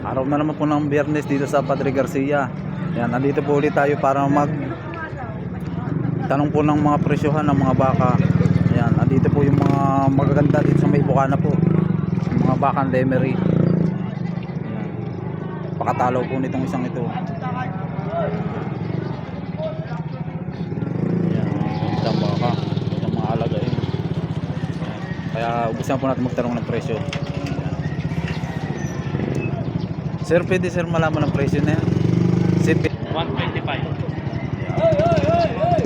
Araw na naman po ng biyernes dito sa Padre Garcia. Yan, nandito po ulit tayo para mag tanong po ng mga presyohan ng mga baka. Yan, nandito po yung mga magaganda dito sa may bukana po. Yung mga bakang lemery. Yan. Pakatalo po nitong isang ito. Yan, isang baka. Isang mga alaga yun. Kaya ubusan po natin magtanong ng presyo. Yan. Sir, pwede sir malaman ang presyo na yan? Sir, 125.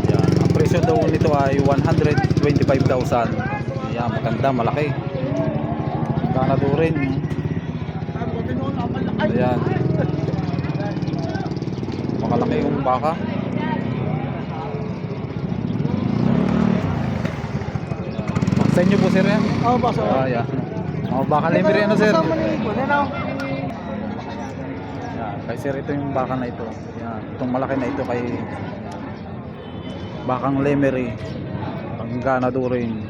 Yan. Ang presyo daw nito ay 125,000. Yan, maganda, malaki. Kanado rin. Ayan. Makalaki yung baka. Sa inyo po sir yan? Oo, boss. Ah, yan. Mga baka lemiri ano sir? Kasama ano? Yan, kay sir ito yung baka na ito. Yan, itong malaki na ito kay bakang lemery. Ang ganado rin.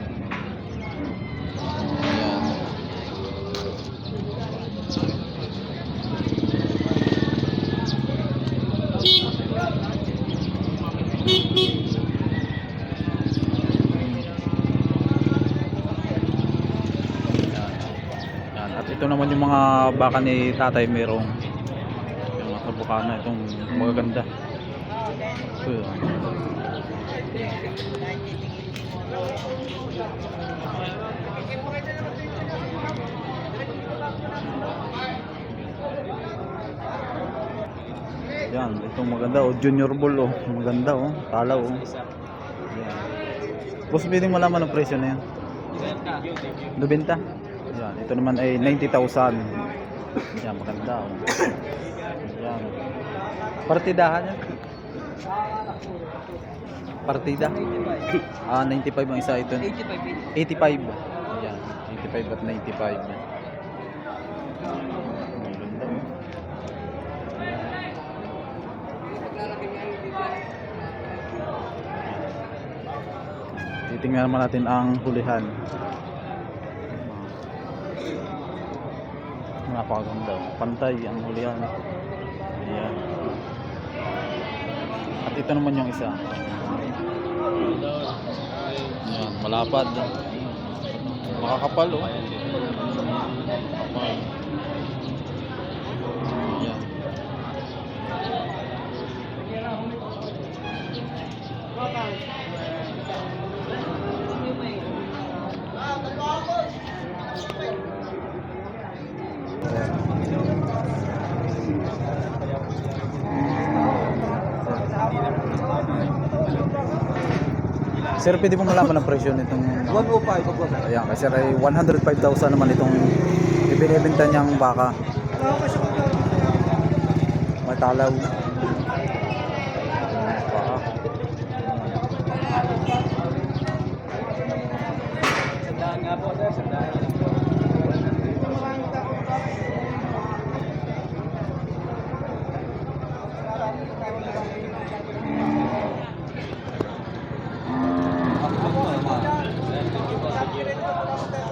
Yan. Yan. At ito naman yung mga baka ni tatay merong mga kabukana itong magaganda. Ito yun. Yan, itong maganda oh, junior bull oh, maganda oh, talaw oh. Yan. Boss, pwedeng malaman ang presyo na yan. 90. Yan, ito naman ay 90,000. Yan, maganda oh. Partidahan yan. Partida. Ah, 95 ang isa ito. 85. Yan, 85 at 95. Yan. Titingnan naman natin ang hulihan. Napakaganda. Pantay ang hulihan. Ayan. At ito naman yung isa. Ayan, malapad. Makakapal oh. Kapal. Ayan. Sir, pwede mo malaman ang presyo nitong 105 ako, boss. Ayan, kasi ay 105,000 naman itong ibinibenta niyang baka. May talaw. Baka. Sandaan nga po, sir. Sandaan.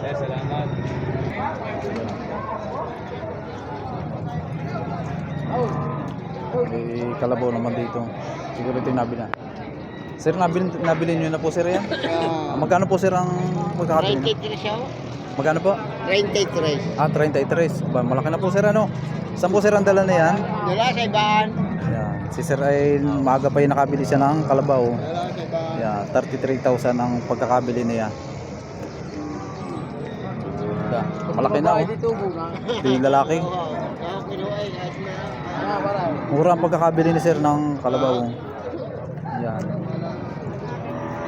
Sir, salamat. May kalabaw naman dito. Siguro ito yung nabili na. Sir, nabili, nabili niyo na po sir yan? Ah, Magkano po sir ang pagkakabili? niyo? 33 siya. oh. Magkano po? 33. Ah, 33. Ba, malaki na po sir ano? Saan po sir ang dala na yan? Wala sa ibaan. Yan. Si sir ay maaga pa yung nakabili siya ng kalabaw. Wala sa ibaan. Yeah, 33,000 ang pagkakabili niya. Yeah, malaki na oh. Yung lalaki. Oo. Eh, na. Mura ang pagkakabili ni sir ng kalabaw. Yan.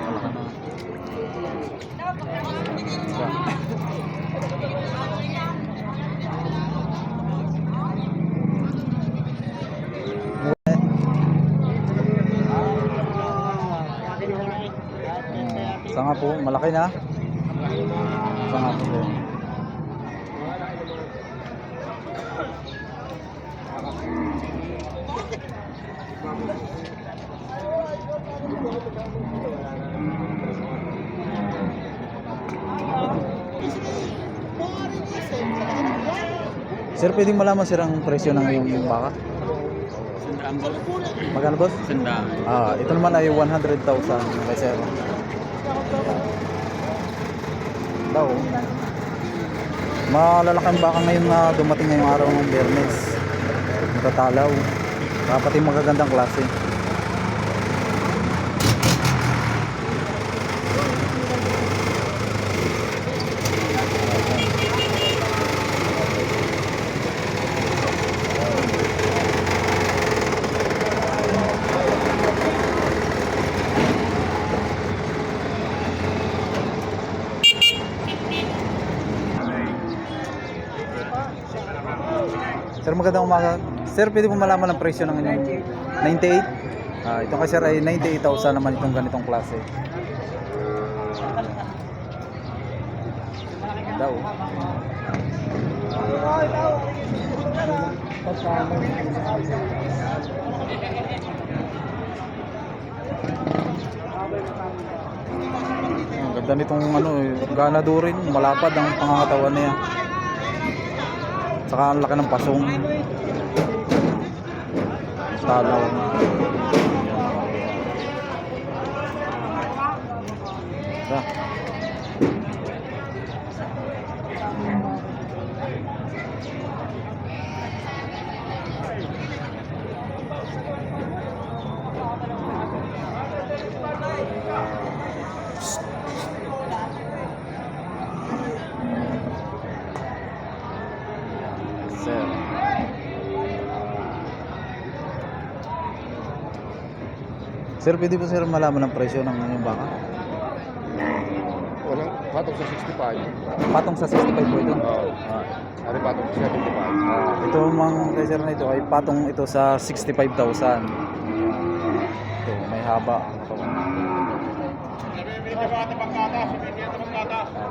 Malaki na. Yeah. Mura eh. Kaya kinuha eh. Kahit na kaya Ah, Sa nga po, malaki na. Sa nga po. Sir. Pwedeng malaman sir ang presyo ng iyong baka? Sandaan po. Magkano boss? Sandaan. Ah, ito naman ay 100,000 kay sir. Daw. Malalaki ang baka ngayon na dumating ngayong araw ng Bernes. Matatalaw. Dapat yung magagandang klase. Sir, magandang umaga. Sir, pwede po malaman ang presyo ng inyong 98? Ah, ito kasi sir ay 98,000 naman itong ganitong klase. Daw. Ang ganda nitong ano, eh, ganado rin, malapad ang pangangatawan niya. Saka ang laki ng pasong. Talaw. Sa. Sir. Sir, pwede po sir malaman ang presyo ng inyong baka? Walang patong sa 65. Patong sa 65 po ito. Oo. Ah, Ano patong sa 75? ah, ito mang kay sir na ito ay patong ito sa 65,000. Ito, may haba.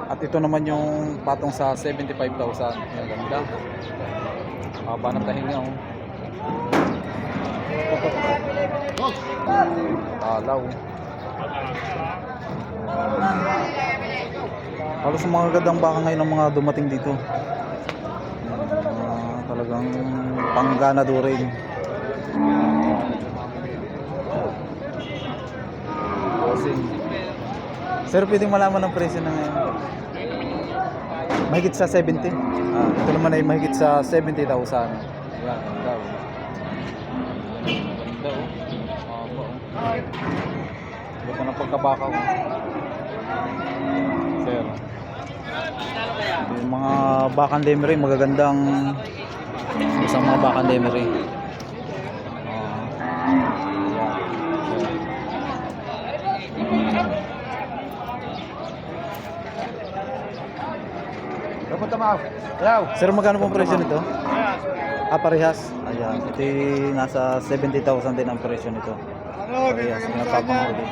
At ito naman yung patong sa 75,000. Ang ganda. Haba ng tahinga oh. Talaw. Halos mga gandang baka ngayon ang mga dumating dito. Ah, talagang panggana do rin. Sir, pwedeng malaman ang presyo ng ngayon. Mahigit sa 70. Ah, ito naman ay mahigit sa 70,000. Yan, oh. Ganda oh. Haba oh. Ganda ng pagkabaka oh. Sir. Yung mga bakan lemery, magagandang isang mga bakan lemery. Dapat tamaw. Yaw. Sir, magkano pong presyo nito? Ah, parehas. Ayan. Ito yung nasa 70,000 din ang presyo nito. Parehas. Yung napapanghuli.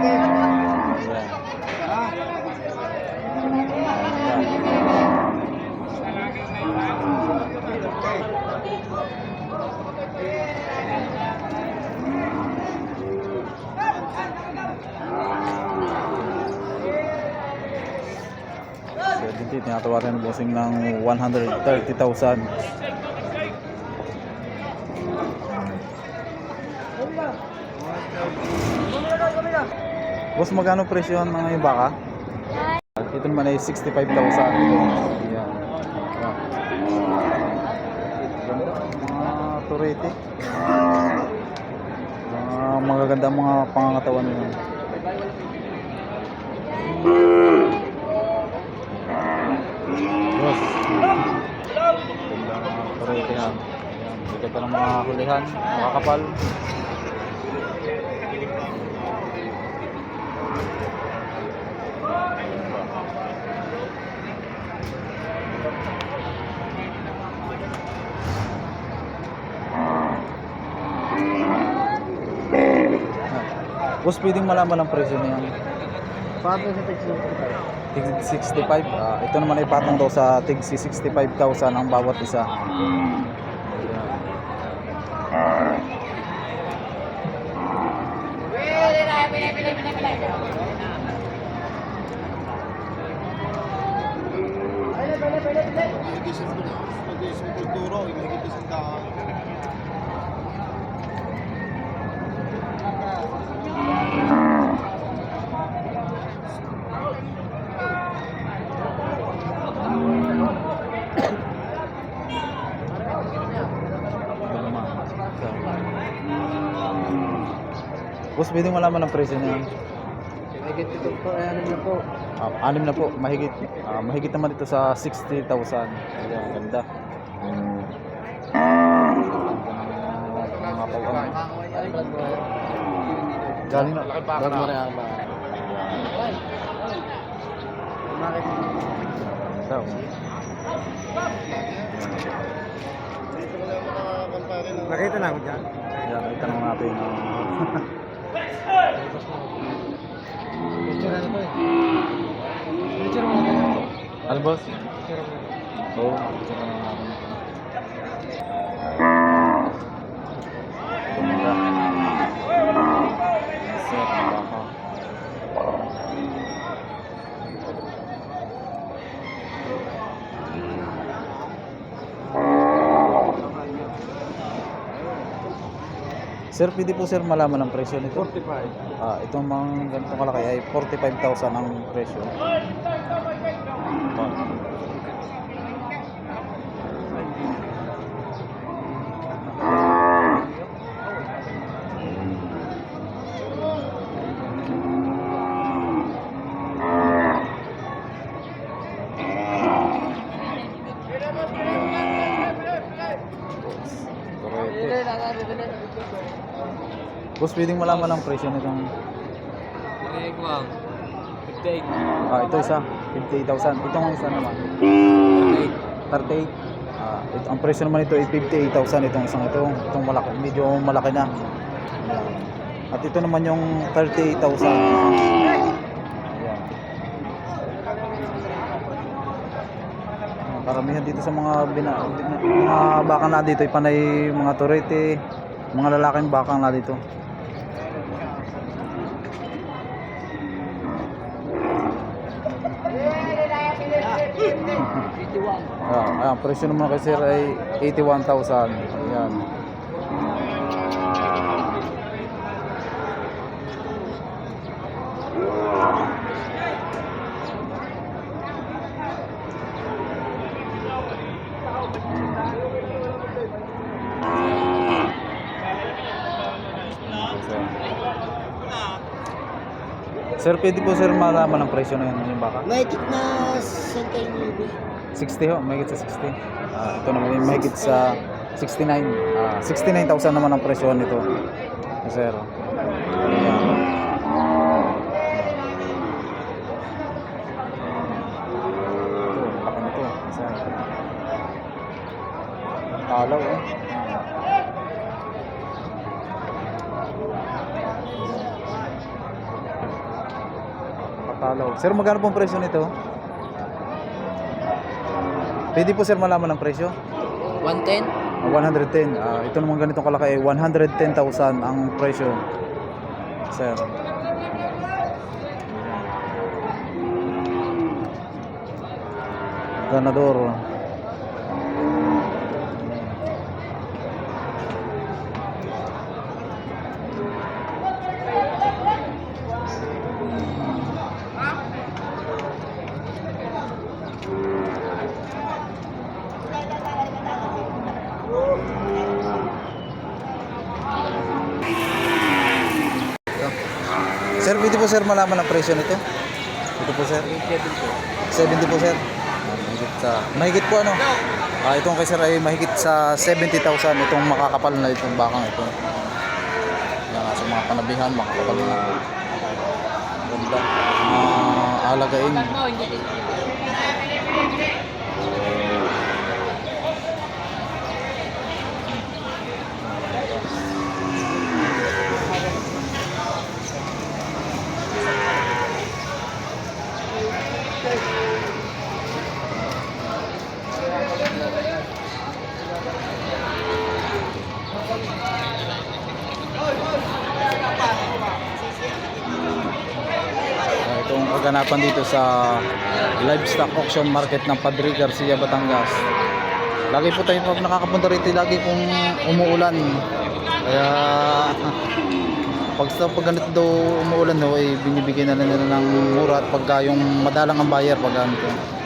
Ayan. Ayan. Seventy, tinatawaran ng bossing ng 130,000. Boss, magkano presyo ng yung baka? Ito naman ay 65,000. Ayan. Ayan. Ganda. Mga turete. Mga magaganda mga pangangatawan nila. Boss. Yan. Ayan. Bigat ng mga hulihan. Makakapal. Boss, pwedeng malaman ang presyo niyan. Pato sa taxi. Tig 65. Ah, ito naman ay patong daw sa tig 65,000 ang bawat isa. Ayan. Isang kulturo, yung mahigit isang daan. Lima. Boss, pwede malaman ang presyo niya. Higit ito po, ay ano na po. Ah, anim na po, mahigit. Ah, mahigit naman ito sa 60,000. Ayan, ganda. Ganda ng mga pawang. Galing na. Vlog mo rin ako ba? Bakit? Daw. Nakita na ako dyan. Ayan, may tanong natin. Ah, Picture na to eh. Picture mo na to. ano boss? Picture mo na. Oo, gusto ko na natin. Ganda. Sir, baka. Sir, pwede po sir malaman ang presyo nito? 45. Ah, itong mga ganitong kalaki ay 45,000 ang presyo. Boss, pwedeng malaman ang presyo nitong Bigay ko ang 58. Ah, ito isa, 58,000. Itong isa naman, 38. Ah, ito, ang presyo naman ito ay 58,000 itong isang ito. Itong malaki, medyo malaki na. At ito naman yung 38,000. Ayan. Ah, Karamihan dito sa mga bina, bina- mga baka na dito ay panay mga turete, mga lalaking baka na dito. Ayan, presyo naman kay sir ay 81,000. Ayan. Sir, pwede po sir malaman ang presyo na yun yung baka? Mahigit na 69. 60 ho, mahigit sa 60. Ah, ito naman yung mahigit sa 69. Ah, 69,000 naman ang presyo nito. Sir. Ayan. Talaw eh. Patalaw. Sir, magkano pong presyo nito? Pwede po sir malaman ang presyo? 110? Ah, 110. Ah, ito naman ganitong kalaki ay 110,000 ang presyo. Sir. Ganador. Sir, pwede po sir malaman ang presyo nito? Ito po sir. 70 po sir. Ah, Mahigit sa mahigit po ano? Ah, itong kay sir ay mahigit sa 70,000 itong makakapal na itong bakang ito. Yan sa mga panabihan, makakapal na. Ganda. Ah, alagain. Kaganapan dito sa livestock auction market ng Padre Garcia, Batangas. Lagi po tayo pag nakakapunta rito, lagi kung umuulan. Kaya pag pag ganito daw umuulan no, ay binibigyan na nila ng mura at pagka yung madalang ang buyer pag ganito.